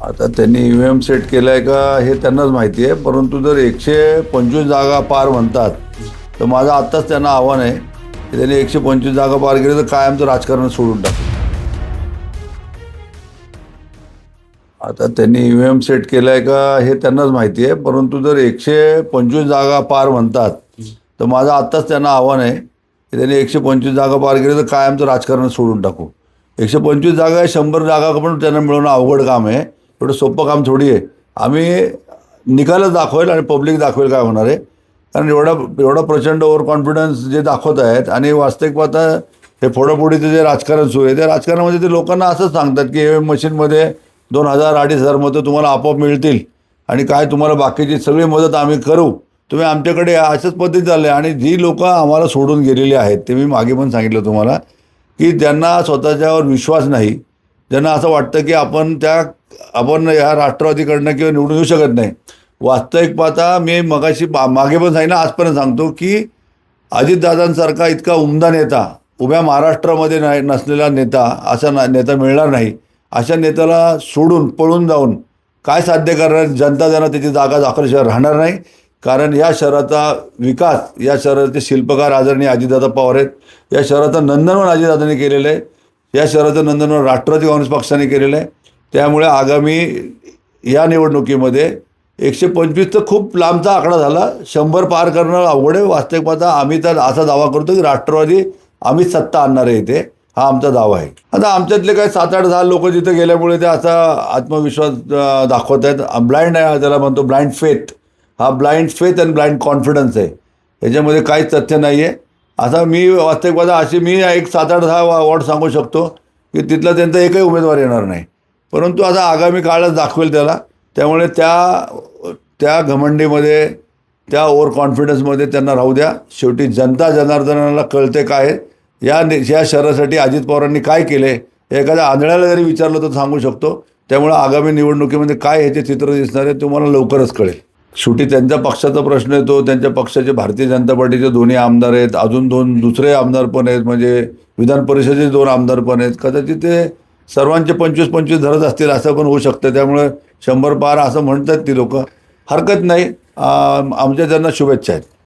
आता त्यांनी E V M set केलं आहे का हे त्यांनाच माहिती आहे परंतु जर एकशे पंचवीस जागा पार म्हणतात तर माझं आत्ताच त्यांना आव्हान आहे की त्यांनी एकशे पंचवीस जागा पार केली तर कायमचं राजकारण सोडून टाकू. आता त्यांनी ई व्ही एम सेट केलं आहे का हे त्यांनाच माहिती आहे परंतु जर एकशे पंचवीस जागा पार म्हणतात तर माझं आत्ताच त्यांना आव्हान आहे की त्यांनी एकशे पंचवीस जागा पार केली तर कायमचं राजकारण सोडून टाकू. एकशे पंचवीस जागा आहे शंभर जागा पण त्यांना मिळवणं अवघड काम आहे. एवढं सोपं काम थोडी आहे. आम्ही निकालच दाखवेल आणि पब्लिक दाखवेल काय होणार आहे. कारण एवढा एवढा प्रचंड ओव्हर कॉन्फिडन्स जे दाखवत आहेत आणि वास्तविक हे फोडाफोडीचं जे राजकारण सुरू आहे त्या राजकारणामध्ये ते लोकांना असंच सांगतात की हे मशीनमध्ये दोन हजार अडीच हजार मतं तुम्हाला आपोआप मिळतील आणि काय तुम्हाला बाकीची सगळी मदत आम्ही करू. तुम्ही आमच्याकडे या अशाच पद्धती चालले. आणि जी लोकं आम्हाला सोडून गेलेली आहेत ते मी मागे पण सांगितलं तुम्हाला की ज्यांना स्वतःच्यावर विश्वास नाही. ज्यांना असं वाटतं की आपण त्या आपण ह्या राष्ट्रवादीकडनं किंवा निवडून येऊ शकत नाही. वास्तविक पाहता मी मगाशी बा मागे पण सांगितलं आजपर्यंत सांगतो की अजितदादांसारखा इतका उमदा नेता उभ्या महाराष्ट्रामध्ये नाही नसलेला नेता असा ना नेता मिळणार नाही. अशा नेत्याला सोडून पळून जाऊन काय साध्य करणार जनता त्यांना त्याची जागा दाखल शहर राहणार नाही. कारण या शहराचा विकास या शहराचे शिल्पकार आदरणीय अजितदादा पवार आहेत. या शहराचं नंदनवन अजितदादांनी केलेलं आहे. या शहराचं नंदनवन राष्ट्रवादी काँग्रेस पक्षाने केलेलं आहे. त्यामुळे आगामी या निवडणुकीमध्ये एकशे पंचवीस तर खूप लांबचा आकडा झाला. शंभर पार करणं अवघड आहे. वास्तविक पाहता आम्ही तर असा दावा करतो की राष्ट्रवादी आम्हीच सत्ता आणणार आहे इथे. हा आमचा दावा आहे. आता आमच्यातले काही सात आठ दहा लोक जिथे गेल्यामुळे ते असा आत्मविश्वास दाखवत आहेत. ब्लाइंड आहे त्याला म्हणतो ब्लाइंड फेथ. हा blind faith and blind confidence आहे. याच्यामध्ये काहीच तथ्य नाही आहे आता मी वास्तविक अशी मी एक सात आठ दहा वॉर्ड सांगू शकतो की तिथला त्यांचा एकही उमेदवार येणार नाही. परंतु आता आगामी काळात दाखवेल त्याला. त्यामुळे त्या त्या घमंडीमध्ये त्या ओव्हर कॉन्फिडन्समध्ये त्यांना राहू द्या. शेवटी जनता जनार्दनाला कळते काय या ने या शहरासाठी अजित पवारांनी काय केले एखाद्या आंधळ्याला जरी विचारलं तर सांगू शकतो. त्यामुळे आगामी निवडणुकीमध्ये काय ह्याचे चित्र दिसणार आहे तुम्हाला लवकरच कळेल. शेवटी त्यांचा पक्षाचा प्रश्न येतो त्यांच्या पक्षाचे भारतीय जनता पार्टीचे दोन्ही आमदार आहेत अजून दोन दुसरे आमदार पण आहेत म्हणजे विधान परिषदेचे दोन आमदार पण आहेत. कदाचित ते सर्वांचे पंचवीस पंचवीस धरत असतील असं पण होऊ शकतं. त्यामुळे शंभर पार असं म्हणतात ती लोक. हरकत नाही. आमच्या त्यांना शुभेच्छा आहेत.